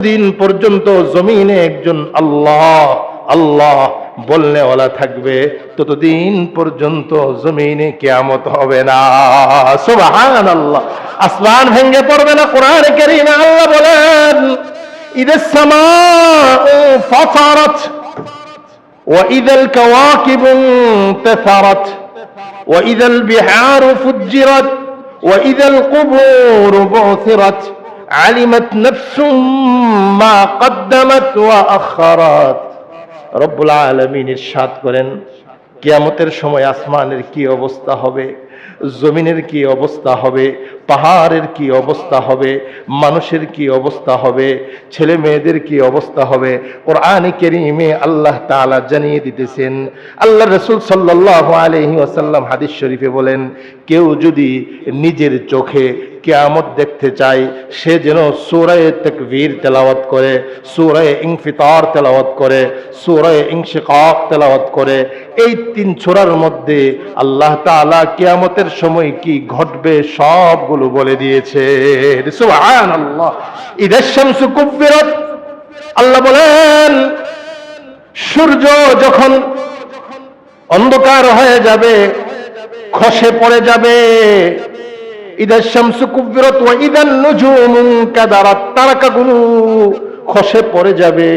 দিন পর্যন্ত জমিনে একজন আল্লাহ আল্লাহ বলনেওয়ালা থাকবে ততদিন পর্যন্ত জমিনে কেয়ামত হবে না সুবহান আল্লাহ আসমান ভেঙে পড়বে না কোরআন কারীমে আল্লাহ বলেন ইদাস সামাউ ফাতারাত وإذا الكواكب انتثرت وإذا البحار فجرت وإذا القبور بعثرت علمت نفس ما قدمت وأخرت رب العالمين ইরশাদ করেন কিয়ামতের সময় আসমানের কি অবস্থা হবে জমিনের কি অবস্থা হবে পাহাড়ের কি অবস্থা হবে মানুষের কি অবস্থা হবে ছেলে মেয়েদের কি অবস্থা হবে কোরআনে কেরিমে আল্লাহ তাআলা জানিয়ে দিতেছেন আল্লাহ রসুল সাল্লাহ আলহি আসাল্লাম হাদিস শরীফে বলেন কেউ যদি নিজের চোখে কেয়ামত দেখতে চাই। সে যেন সুরায় তকবীর তেলাওয়াত করে, সুরায় ইংফিতার তেলাওয়াত করে, সুরায় ইংশিকাক তেলাওয়াত করে। এই তিন ছোড়ার মধ্যে আল্লাহ তাআলা কেয়ামতের সময় কি ঘটবে সবগুলো বলে দিয়েছে। আল্লাহ বলেন, সূর্য যখন অন্ধকার হয়ে যাবে, খসে পড়ে যাবে ইদার শামসু কুব্বিরাত ওয়া ইদান নুজুমু কাদারাত, তারাকাগুলো খসে পড়ে যাবে।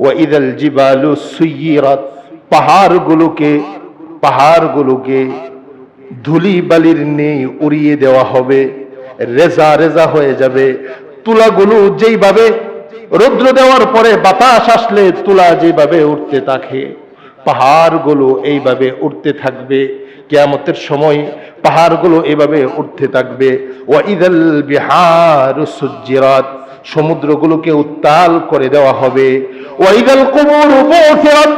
ওয়া ইদাল জিবালু সুয়িরাত পাহাড়গুলোকে পাহাড়গুলোকে ধুলি বালির নেই উড়িয়ে দেওয়া হবে, রেজা রেজা হয়ে যাবে। তুলাগুলো যেইভাবে রৌদ্র দেওয়ার পরে বাতাস আসলে তুলা যেভাবে উঠতে থাকে, পাহাড়গুলো এইভাবে উঠতে থাকবে। কেয়ামতের সময় পাহাড়গুলো এভাবে উঠতে থাকবে। ওয়াইদাল বিহার সুজ্জিরাত, সমুদ্রগুলোকে উত্তাল করে দেওয়া হবে। ওয়াইদাল কুবুর বুথিরাত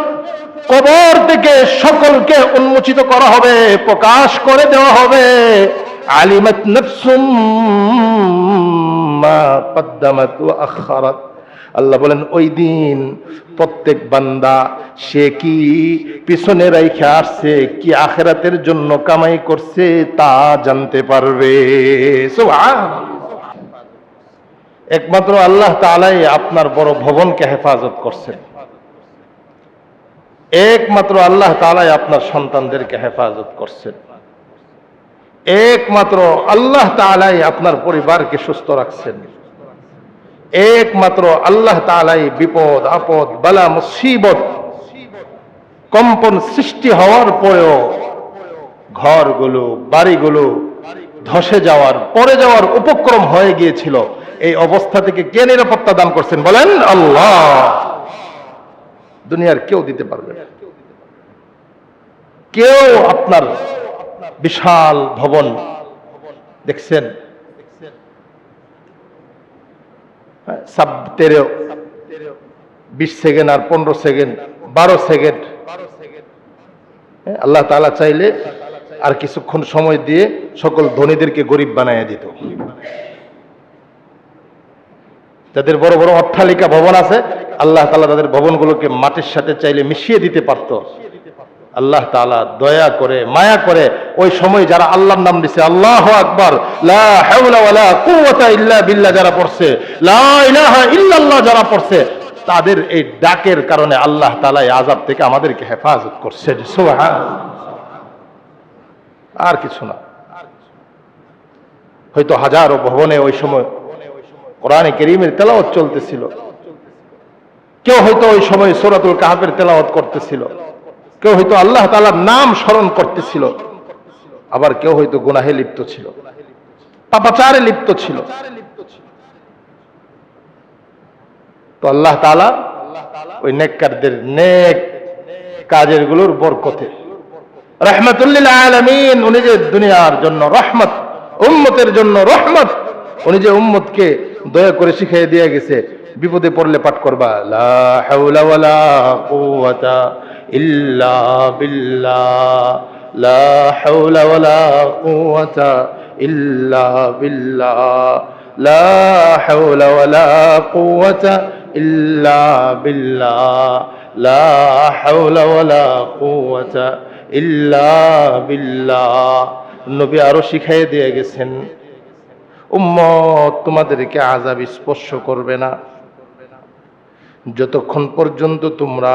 কবর থেকে সকলকে উন্মোচিত করা হবে, প্রকাশ করে দেওয়া হবে। আলিমাত নাফসুম মা ওয়া আখারাত। আল্লাহ বলেন, ওই দিন প্রত্যেক বান্দা, সে কি পিছনে রাইখে আসছে, কি আখেরাতের জন্য কামাই করছে, তা জানতে পারবে। একমাত্র আল্লাহ তাআলাই আপনার বড় ভবনকে হেফাজত করছেন। একমাত্র আল্লাহ তাআলাই আপনার সন্তানদেরকে হেফাজত করছেন। একমাত্র আল্লাহ তাআলাই আপনার পরিবারকে সুস্থ রাখছেন। একমাত্র আল্লাহ তাআলাই বিপদ, আপদ, বালা, মুসিবত, কম্পন সৃষ্টি হওয়ার পরেও ঘরগুলো, বাড়িগুলো ধসে যাওয়ার পরে যাওয়ার উপক্রম হয়ে গিয়েছিল। এই অবস্থা থেকে কে নিরাপত্তা দান করছেন বলেন? আল্লাহ। দুনিয়ার কেউ দিতে পারবে না। কেউ আপনার বিশাল ভবন দেখছেন? বিশ সেকেন্ড আর পনেরো সেকেন্ড বারো সেকেন্ড। হ্যাঁ, আল্লাহ তাআলা চাইলে আর কিছুক্ষণ সময় দিয়ে সকল ধনীদেরকে গরিব বানাইয়া দিত। যাদের বড় বড় অট্টালিকা ভবন আছে আল্লাহ তালা তাদের ভবনগুলোকে মাটির সাথে চাইলে মিশিয়ে দিতে পারত। আল্লাহ তাআলা দয়া করে, মায়া করে ওই সময় যারা আল্লাহর নাম দিছে আল্লাহ আকবার ইল্লা যারা পড়ছে ইল্লাল্লাহ যারা পড়ছে, তাদের এই ডাকের কারণে আল্লাহ তাআলা এই আযাব থেকে আমাদেরকে হেফাজত করছে। আর কিছু না। হয়তো হাজারো ভবনে ওই সময় কোরআনে কেরিমের তেলাওয়াত চলতেছিল। কেউ হয়তো ওই সময় সূরাতুল কাহাফের তেলাওয়াত করতেছিল। কেউ হয়তো আল্লাহ তাআলার নাম স্মরণ করতেছিল, আবার কেউ হয়তো গুনাহে লিপ্ত ছিল, পাপাচারে লিপ্ত ছিল। তো আল্লাহ তাআলা ওই নেককারদের নেক কাজেরগুলোর বরকতে রহমতুল্লিল আলামিন, উনি যে দুনিয়ার জন্য রহমত, উম্মতের জন্য রহমত, উনি যে উম্মতকে দয়া করে শিখিয়ে দিয়ে গেছে, বিপদে পড়লে পাঠ করবা, লা হাওলা ওয়ালা কুওয়াতা ইল্লা বিল্লাহ, লা হাওলা ওয়ালা ইল্লা বিল্লাহ, লা হাওলা ওয়ালা ইল্লা বিল্লাহ, লা হাওলা ওয়ালা ইল্লা বিল্লাহ। নবী আরও শিখাই দিয়ে গেছেন, উম্মত তোমাদেরকে আজাব স্পর্শ করবে না। যতক্ষণ পর্যন্ত তোমরা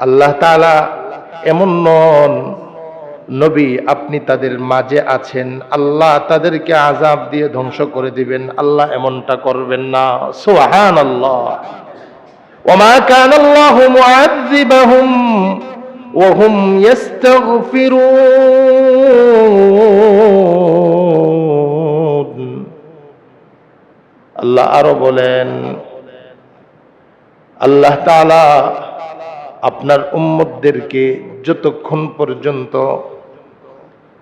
আল্লাহ তাআলা এমন নন নবী আপনি তাদের মাঝে আছেন আল্লাহ তাদেরকে আজাব দিয়ে ধ্বংস করে দিবেন আল্লাহ এমনটা করবেন না সুহান আল্লাহ وما كان الله معذبهم وهم يستغفرون আল্লাহ আরো বলেন আল্লাহ তাআলা আপনার উম্মতদেরকে যতক্ষণ পর্যন্ত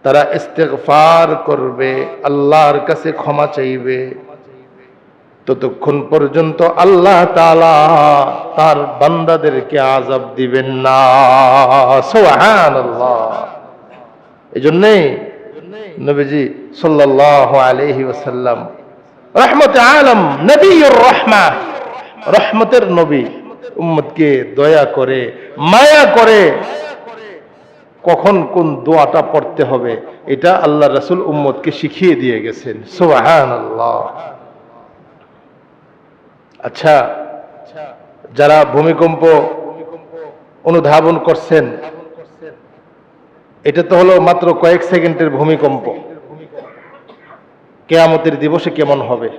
তারা ইস্তেগফার করবে, আল্লাহর কাছে ক্ষমা চাইবে, ততক্ষণ পর্যন্ত আল্লাহ তালা তার বান্দাদেরকে আজাব দিবেন না। সুবহানাল্লাহ। এই জন্যেই নবীজি সাল্লাল্লাহু আলাইহি ওসাল্লাম রহমত আলম, নবীর রহমা রহমতের নবী। উম্মতকে দয়া করে, মায়া করে কখন কোন দোয়াটা পড়তে হবে, এটা আল্লাহ রাসূল উম্মতকে শিখিয়ে দিয়ে গেছেন। সুবহানাল্লাহ। আচ্ছা যারা ভূমিকম্প অনুধাবন করছেন, এটা তো হলো মাত্র কয়েক সেকেন্ডের ভূমিকম্প। কেয়ামতের দিবসে কেমন হবে?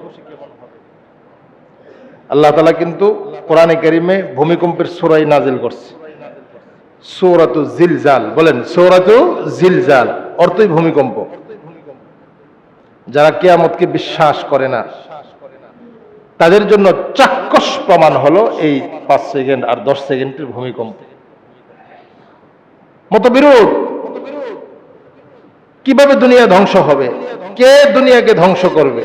আল্লাহ তালা কিন্তু কোরআনে কারিমে ভূমিকম্পের সোরাই নাজিল করছে। সৌরাতু জিলজাল, বলেন সৌরাতু জিলজাল, অর্থই ভূমিকম্প। যারা কেয়ামতকে বিশ্বাস করে না, তাদের জন্য চাক্ষুষ প্রমাণ হলো এই পাঁচ সেকেন্ড আর দশ সেকেন্ডের ভূমিকম্প। মতবিরোধ। কীভাবে দুনিয়া ধ্বংস হবে? কে দুনিয়াকে ধ্বংস করবে?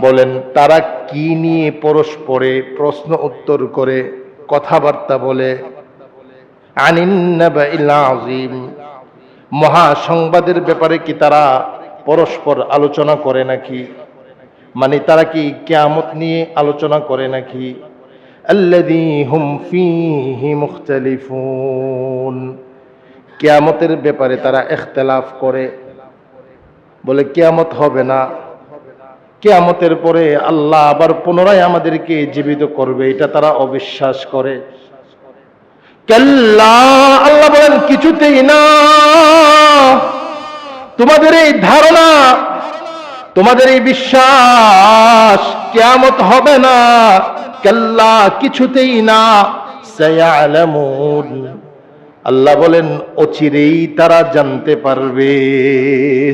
বলেন, তারা কি নিয়ে পরস্পরে প্রশ্ন উত্তর করে, কথাবার্তা বলে? মহা সংবাদের ব্যাপারে কি তারা পরস্পর আলোচনা করে নাকি? মানে তারা কি কিয়ামত নিয়ে আলোচনা করে নাকি? কিয়ামতের ব্যাপারে তারা ইখতিলাফ করে। বলে, কেয়ামত হবে না। কিয়ামতের পরে আল্লাহ আবার পুনরায় আমাদেরকে জীবিত করবে, এটা তারা অবিশ্বাস করে। কাল্লা, আল্লাহ বলেন, কিছুতেই না। তোমাদের এই ধারণা, তোমাদের এই বিশ্বাস কেয়ামত হবে না। কেল্লা, কিছুতেই না। আল্লাহ বলেন, অচিরেই তারা জানতে পারবে।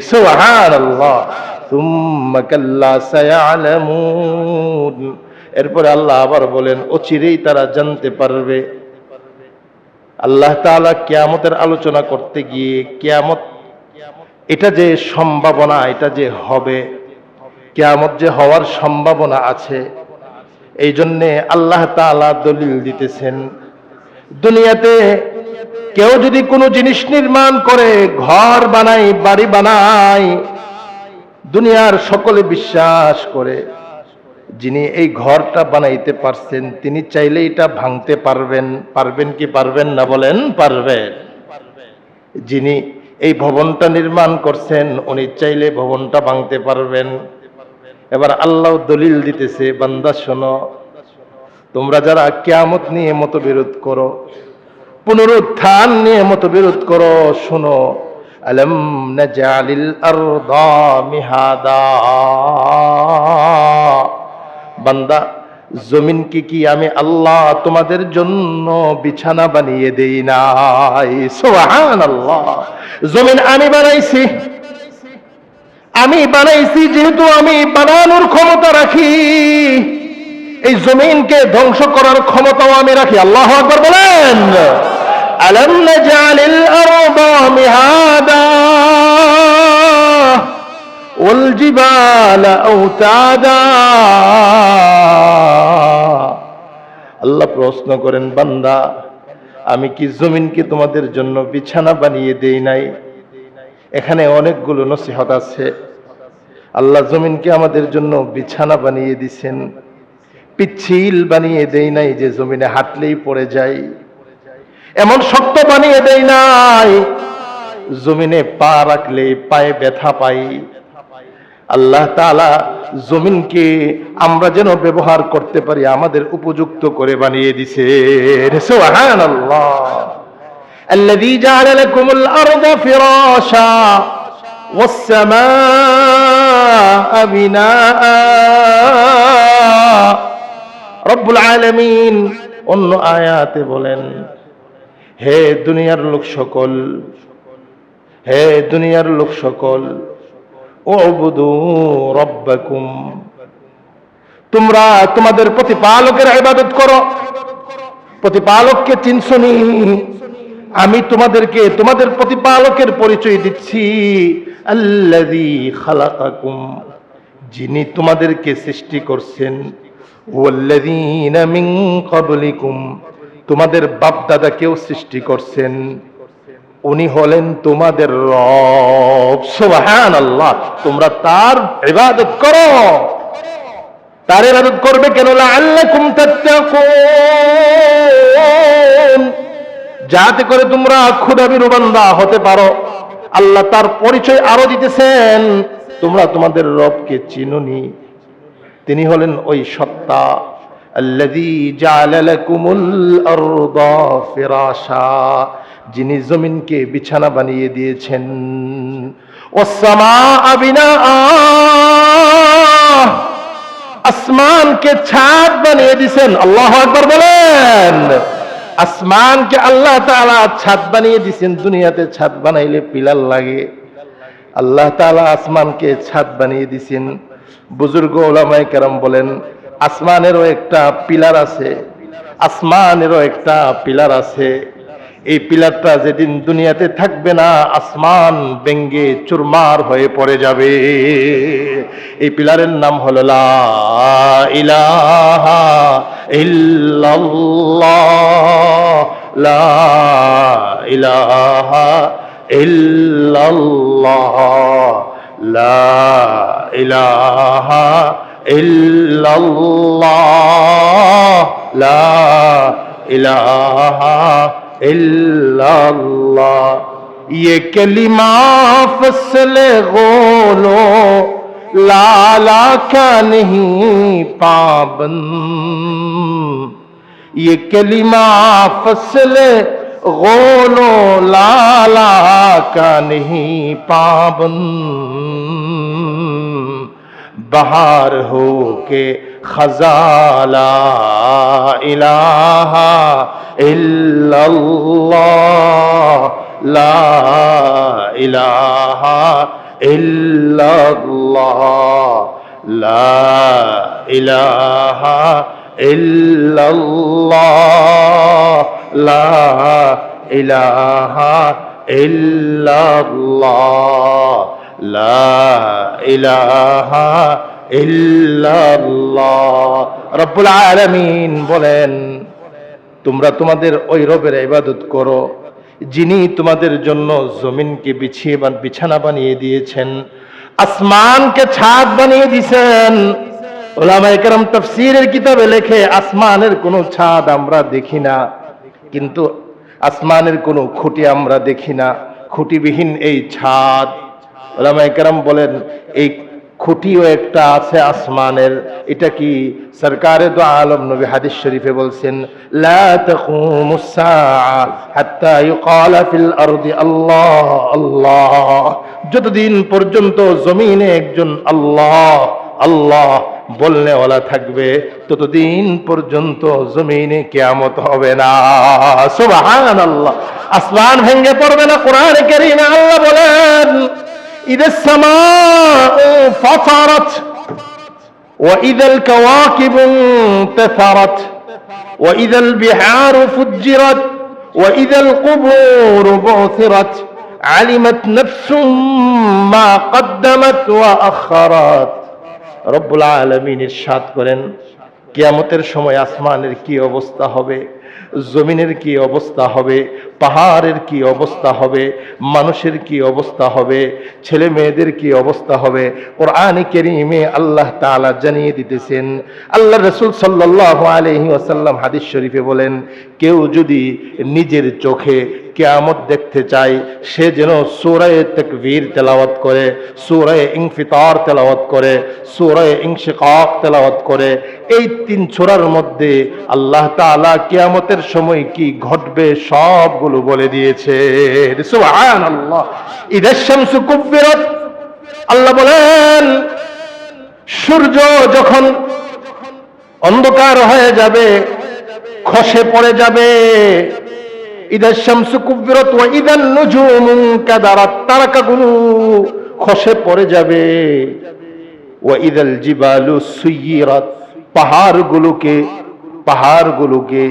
কাল্লা সায়ালামুন এরপরে আল্লাহ আবার বলেন, অচিরেই তারা জানতে পারবে। আল্লাহ তাআলা কেয়ামতের আলোচনা করতে গিয়ে কেয়ামত, এটা যে সম্ভাবনা, এটা যে হবে, কেয়ামত যে হওয়ার সম্ভাবনা আছে এই জন্যে আল্লাহ তাআলা দলিল দিতেছেন, দুনিয়াতে কেউ যদি কোনো জিনিস নির্মাণ করে, ঘর বানাই বাড়ি বানাই দুনিয়ার সকলে বিশ্বাস করে। যিনি এই ঘরটা বানাইতে পারছেন, তিনি চাইলে এটা ভাঙতে পারবেন পারবেন কি পারবেন না বলেন? পারবেন। যিনি এই ভবনটা নির্মাণ করছেন, উনি চাইলে ভবনটা ভাঙতে পারবেন। এবার আল্লাহ দলিল দিতেছে, বান্দা শোনো, তোমরা যারা কেয়ামত নিয়ে মতবিরোধ করো, পুনরুত্থান নিয়ে মতবিরোধ করো, শোনো আলম নাজালিল আরদা মিহাদা। বান্দা, জমিনকে কি আমি আল্লাহ তোমাদের জন্য বিছানা বানিয়ে দেই নাই? সোহান আল্লাহ জমিন আমি বানাইছি। আমি বানাইছি যেহেতু আমি বানানোর ক্ষমতা রাখি। এই জমিনকে ধ্বংস করার ক্ষমতাও আমি রাখি। আল্লাহ আকবর বলেন। আলম নাজালিল আরদা মিহাদা والجبال أوتادا আল্লাহ প্রশ্ন করেন বান্দা আমি কি জমিনকে তোমাদের জন্য বিছানা বানিয়ে দেই নাই এখানে অনেকগুলো নসিহত আছে আল্লাহ জমিনকে আমাদের জন্য বিছানা বানিয়ে দিছেন পিচ্ছিল বানিয়ে দেই নাই যে জমিনে হাঁটলেই পড়ে যায় এমন শক্ত বানিয়ে দেই নাই জমিনে পা রাখলে পায়ে ব্যথা পাই আল্লাহ তাআলা জমিনকে আমরা যেন ব্যবহার করতে পারি আমাদের উপযুক্ত করে বানিয়ে দিছে সুবহানাল্লাহ الذي جعل لكم الأرض فراشا والسماء بناء رب العالمين অন্য আয়াতে বলেন হে দুনিয়ার লোক সকল, হে দুনিয়ার লোক সকল ওবুদু রব্বাকুম। তোমরা তোমাদের প্রতিপালকের ইবাদত করো, প্রতিপালককে চিনছনি আমি তোমাদেরকে তোমাদের প্রতিপালকের পরিচয় দিচ্ছি। আল্লাযী খালাকাকুম, যিনি তোমাদেরকে সৃষ্টি করছেন। ওয়াল্লাযীনা মিন ক্বাবলিকুম তোমাদের বাপ দাদাকেও সৃষ্টি করছেন। উনি হলেন তোমাদের সুবহানাল্লাহ। তোমরা তার ইবাদত করো। তার ইবাদত করবে কেন? তাত্তাকুন। যাতে করে তোমরা ক্ষুধাবিরু বান্দা হতে পারো। আল্লাহ তার পরিচয় আরও দিতেছেন। তোমরা তোমাদের রবকে চিনুনি। তিনি হলেন ওই সত্তা। যিনি জমিনকে বিছানা বানিয়ে দিয়েছেন। আসমানকে ছাদ বানিয়ে দিয়েছেন। আল্লাহু আকবার বলেন। আসমানকে আল্লাহ তাআলা ছাদ বানিয়ে দিয়েছেন। দুনিয়াতে ছাদ বানাইলে পিলার লাগে। আল্লাহ তাআলা আসমানকে ছাদ বানিয়ে দিয়েছেন। বুজুর্গ ওলামায়ে কেরাম বলেন আসমানেরও একটা পিলার আছে, আসমানেরও একটা পিলার আছে। এই পিলারটা যেদিন দুনিয়াতে থাকবে না, আসমান ব্যঙ্গে চুরমার হয়ে পড়ে যাবে। এই পিলারের নাম হলো ইলাহা ইল্লাল্লাহ। লা ইলাহা ইল্লাল্লাহ লা ইলাহা ইল্লাল্লাহ یہ کلمہ فصل غولو لالا کا نہیں پابند یہ کلمہ فصل غولو لالا کا نہیں پابند بہار ہو کے خزالہ الہ الا اللہ لا الہ الا اللہ لا الہ الا اللہ لا الہ الا اللہ লা ইলাহা ইল্লাল্লাহ। রব্বুল আলামিন বলেন, তোমরা তোমাদের ওই রবের ইবাদত করো, যিনি তোমাদের জন্য জমিনকে বিছিয়ে বিছানা বানিয়ে দিয়েছেন, আসমানকে ছাদ বানিয়ে দিয়েছেন। ওলামায়ে কেরাম তাফসীরের কিতাবে লেখে, আসমানের কোনো ছাদ আমরা দেখি না, কিন্তু আসমানের কোনো খুঁটি আমরা দেখি না। খুঁটিবিহীন এই ছাদ ওলামা একরাম বলেন, এই খুঁটিও একটা আছে আসমানের। এটা কি সরকারে দো আলম নবী হাদিস শরীফে বলছেন যতদিন পর্যন্ত জমিনে একজন আল্লাহ আল্লাহ বলনেওয়ালা থাকবে, ততদিন পর্যন্ত জমিনে কেয়ামত হবে না। সুবহান আল্লাহ আসমান ভেঙে পড়বে না, কোরআন কারীমে আল্লাহ বলেন। إذا السماء فطرت وإذا الكواكب انتثرت وإذا البحار فجرت وإذا القبور بعثرت علمت نفس ما قدمت وأخرت رب العالمين ইরশাদ করেন কিয়ামতের সময় আসমানের কি অবস্থা হবে জমিনের কি অবস্থা হবে? পাহাড়ের কি অবস্থা হবে? মানুষের কি অবস্থা হবে? ছেলে মেয়েদের কি অবস্থা হবে? কোরআন কেরিমে আল্লাহ তালা জানিয়ে দিতেছেন। আল্লাহ রসুল সাল্লাহ আলহি আসাল্লাম হাদিস শরীফে বলেন, কেউ যদি নিজের চোখে কেয়ামত দেখতে চাই। সে যেন সুরায় তকবীর তেলাওয়াত করে, সুরায় ইংফিতার তেলাওয়াত করে, সুরায় ইংশিকাক তেলাওয়াত করে। এই তিন ছোরার মধ্যে আল্লাহ তাআলা কেয়ামতের সময় কি ঘটবে সবগুলো বলে দিয়েছে। কুব্বিরাত। আল্লাহ বলেন, সূর্য যখন অন্ধকার হয়ে যাবে, খসে পড়ে যাবে। ইদার শামসু কুব্বিরাত ওয়া ইদান নুজুমু কাদারাত, তারাকাগুলো খসে পড়ে যাবে। ওয়া ইদাল জিবালু সুয়িরাত পাহাড়গুলোকে পাহাড়গুলোকে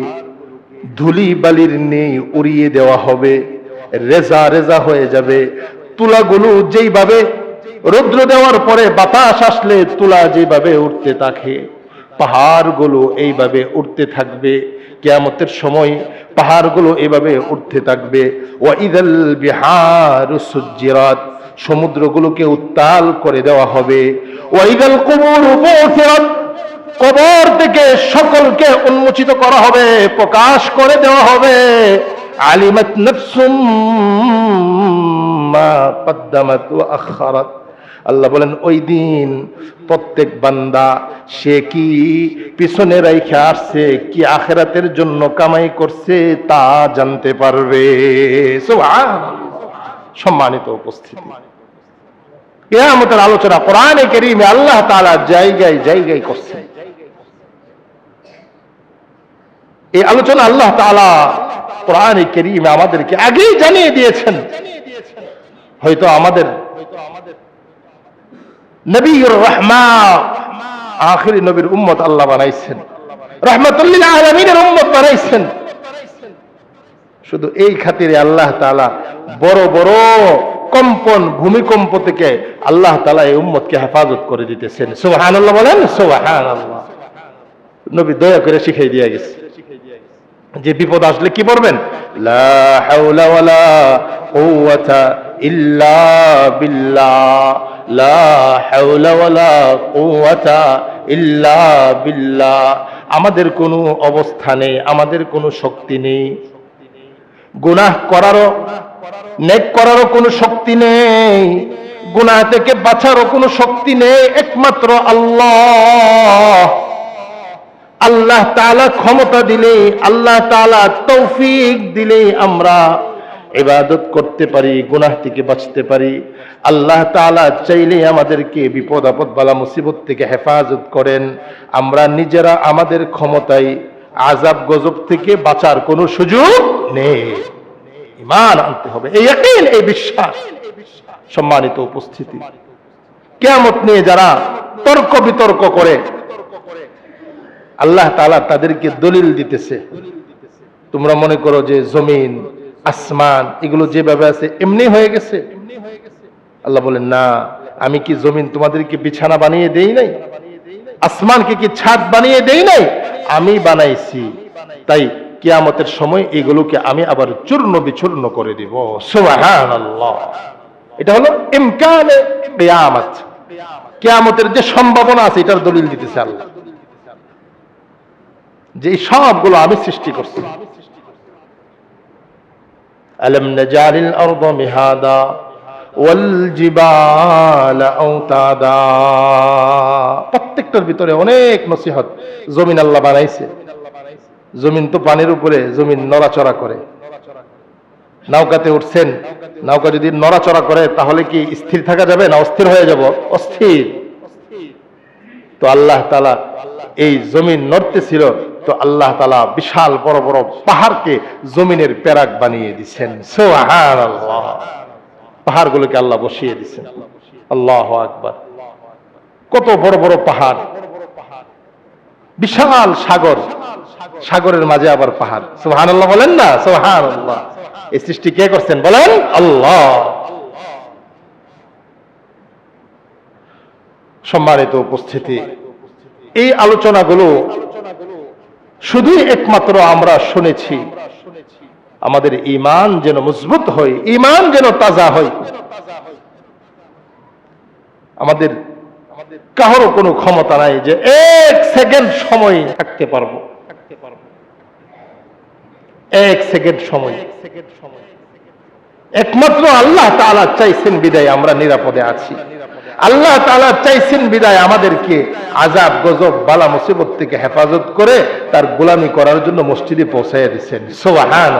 ধুলি বালির নেই উড়িয়ে দেওয়া হবে, রেজা রেজা হয়ে যাবে। তুলাগুলো যেইভাবে রৌদ্র দেওয়ার পরে বাতাস আসলে তুলা যেভাবে উঠতে থাকে। পাহাড়গুলো এইভাবে উঠতে থাকবে। কেয়ামতের সময় পাহাড়গুলো এভাবে উঠতে থাকবে। ও ইদল বিহার সুজিরাত সমুদ্রগুলোকে উত্তাল করে দেওয়া হবে। ও ইদল কুমুর উপফিরাত কবর থেকে সকলকে উন্মোচিত করা হবে, প্রকাশ করে দেওয়া হবে। আলিমাত নফসুম মা কদ্দামাত ওয়া আখারাত। আল্লাহ বলেন, ওই দিন প্রত্যেক বান্দা, সে কি পিছনে রাইখে আসছে, কি আখেরাতের জন্য কামাই করছে তা জানতে পারবে? সম্মানিত উপস্থিতি। কেয়ামতের আলোচনা কোরআনে কেরিমে আল্লাহ তাআলা জায়গায় জায়গায় করছে। এই আলোচনা আল্লাহ তাআলা কোরআনে কেরিমে আমাদেরকে আগেই জানিয়ে দিয়েছেন। হয়তো আমাদের নবীর রহমা আখিরি নবীর উম্মত আল্লাহ বানাইছেন। রহমতুল্লিল আলমিনের উম্মত বানাইছেন। শুধু এই খাতিরে আল্লাহ তাআলা বড় বড় কম্পন, ভূমিকম্প থেকে আল্লাহ তাআলা এই উম্মতকে হেফাজত করে দিতেছেন। সুবহানাল্লাহ বলেন, সুবহানাল্লাহ। নবী দয়া করে শিখাই দিয়ে গেছে। যে বিপদ আসলে কি পড়বেন লা হাওলা ওয়ালা কুওয়াতা ইল্লা বিল্লাহ। ইল্লা বিল্লাহ। আমাদের কোনো অবস্থা নেই, আমাদের কোনো শক্তি নেই। গুনাহ করারও, নেক করারও কোনো শক্তি নেই। গুনাহ থেকে বাঁচারও কোনো শক্তি নেই, একমাত্র আল্লাহ। আল্লাহ তাআলা ক্ষমতা দিলে আল্লাহ তাআলা তৌফিক দিলে আমরা ইবাদত করতে পারি গুনাহ থেকে বাঁচতে পারি। আল্লাহ তাআলা চাইলে আমাদেরকে বিপদ আপদ বালা মুসিবত থেকে হেফাজত করেন। আমরা নিজেরা আমাদের ক্ষমতায় আজাব গজব থেকে বাঁচার কোনো সুযোগ নেই। ইমান আনতে হবে। এই ইয়াকিন, এই বিশ্বাস। সম্মানিত উপস্থিতি। কেয়ামত নিয়ে যারা তর্ক বিতর্ক করে আল্লাহ তাআলা তাদেরকে দলিল দিতেছে। তোমরা মনে করো যে জমিন আসমান, এগুলো যেভাবে আছে, এমনি হয়ে গেছে। আল্লাহ বলেন, না, আমি কি জমিন তোমাদেরকে বিছানা বানিয়ে দেই নাই? আসমানকে কি ছাদ বানিয়ে দেই নাই? আমি বানাইছি। তাই কিয়ামতের সময় এগুলোকে আমি আবার চূর্ণ বিচূর্ণ করে দিব। সুবহানাল্লাহ। এটা হলো ইমকানে কিয়ামত। কিয়ামতের যে সম্ভাবনা আছে, এটার দলিল দিতেছে আল্লাহ। যে সবগুলো আমি সৃষ্টি করছি। আলম নাজালিল আরদ মিহাদা والجبال أوتادا প্রত্যেকটার ভিতরে অনেক নসিহত জমিন আল্লাহ বানাইছে জমিন তো পানির উপরে জমিন নড়াচড়া করে নৌকাতে উঠছেন নৌকা যদি নড়াচড়া করে তাহলে কি স্থির থাকা যাবে না অস্থির হয়ে যাব অস্থির তো আল্লাহ তালা এই জমিন নড়তেছিল তো আল্লাহ তালা বিশাল বড় বড় পাহাড়কে জমিনের প্যারাক বানিয়ে দিচ্ছেন সোহান আল্লাহ পাহাড়গুলোকে আল্লাহ বসিয়ে দিচ্ছেন আল্লাহ আকবার। কত বড় বড় পাহাড়। বিশাল সাগর। সাগরের মাঝে আবার পাহাড়। সোহান আল্লাহ বলেন না? সোহান এই সৃষ্টি কে করছেন বলেন? আল্লাহ। সম্মানিত উপস্থিতি, এই আলোচনাগুলো শুধুই একমাত্র আমরা শুনেছি। আমাদের ইমান যেন মজবুত হয় ইমান যেন তাজা হয়। আমাদের কারও কোনো ক্ষমতা নাই যে এক সেকেন্ড সময় থাকতে পারব। এক সেকেন্ড সময়। একমাত্র আল্লাহ তাআলা চাইছেন বিদায়, আমরা নিরাপদে আছি। আল্লাহ তালা চাইছেন বিদায় আমাদেরকে। আজাব গজব, বালা, মুসিবত থেকে হেফাজত করে তার গোলামি করার জন্য মসজিদে পৌঁছাইয়া দিচ্ছেন। সোহান